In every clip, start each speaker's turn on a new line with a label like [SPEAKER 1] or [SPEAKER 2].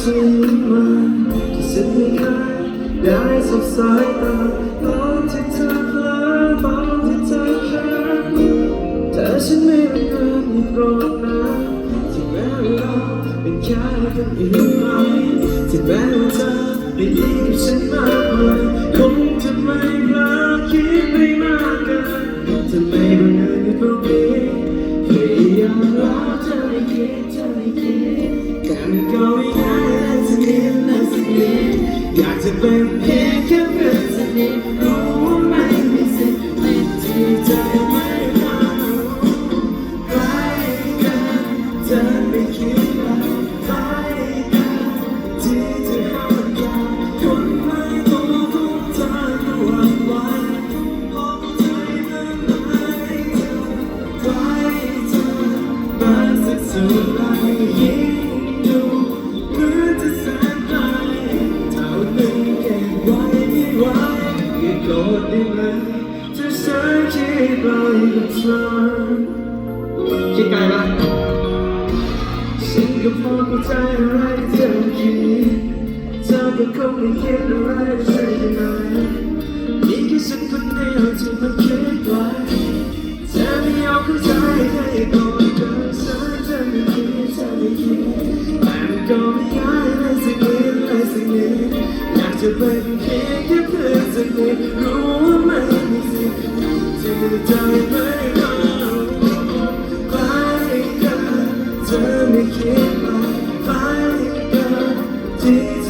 [SPEAKER 1] ที่มาที่ฉันไม่เคยได้สบสายตาตอนที่เธอเพลอตอนที่เธอเคินแต่ฉันไม่รู้เกินอีกรอบนะที่แม้ว่าเราเป็นแค่กันอีกไหมที่แม้ว่าเธอไม่ดีกับฉันมากมายคงจะไม่พลอคิดไปมากเกินจะไม่บังเอิญอยู่ตรงนี้พยายามรอเธอไม่คิดเธอ เป็นเพียงแค่เพื่อนสนิทรู้ว่าไม่มีสิทธิ์ติดที่ใจไม่เข้าใกล้กันเธอไม่คิดว่าใกล้กันที่จะห้ามกันคนไม่ตัวของเธอก็หวั่นไหวเพราะใจมันไหม่เธอใกล้เธอมาสักเท่าไหร่ ได้ไหมถ้าฉันคิดไกลกับเธอคิดไกลปะฉันก็พอเข้าใจอะไรเธอคิดเธอก็คงไม่คิดอะไรใช่ไหมมีแค่ฉันคนเดียวที่มันคิดไกลเธอไม่ยอมเข้าใจให้ก่อนเกินสายเธอไม่คิดเธอไม่คิดแต่มันก็ไม่ง่ายเลยสักนิดเลยสักนิดอยากจะเป็นเพียงแค่เพื่อนสักนิด ที่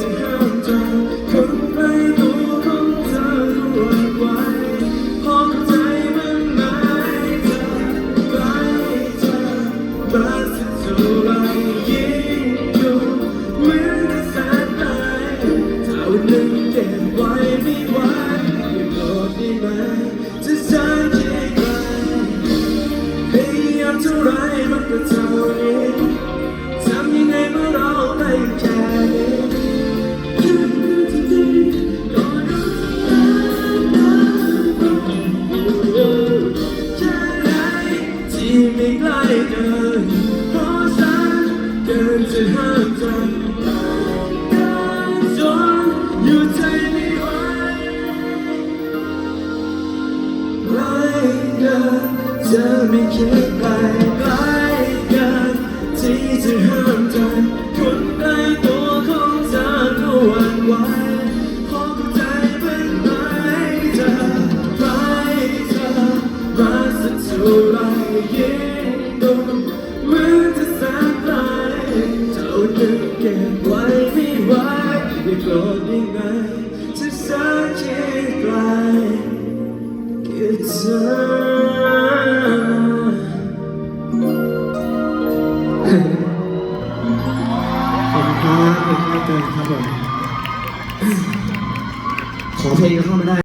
[SPEAKER 1] ไรมันก็เท่านี้ทำยังไงเมื่อเราได้แค่นี้คิดที่ดีก็รู้แค่ไหนที่ไม่ใกล้เกินเพราะฉันเกินจะห้ามใจจนอยู่ใจไม่ไหวใกล้กัน ธอไม่คิดไปใกลกันที่จะห้ามใจคนใกล้ตัวของเธอก็หวั่นไหวเพราะเข้าใจเป็นไหมเธอใกล้เธอมาสักเท่าไรยิ่งดูเหมือนจะแสนไกลเท่านึงเก็บไว้ไม่ไหวอย่าโกรธได้ไหมจะแสนคิดไกลคิดเธอ ครับขอบคุณครับเกินครับผมขอเพลงเข้ามาได้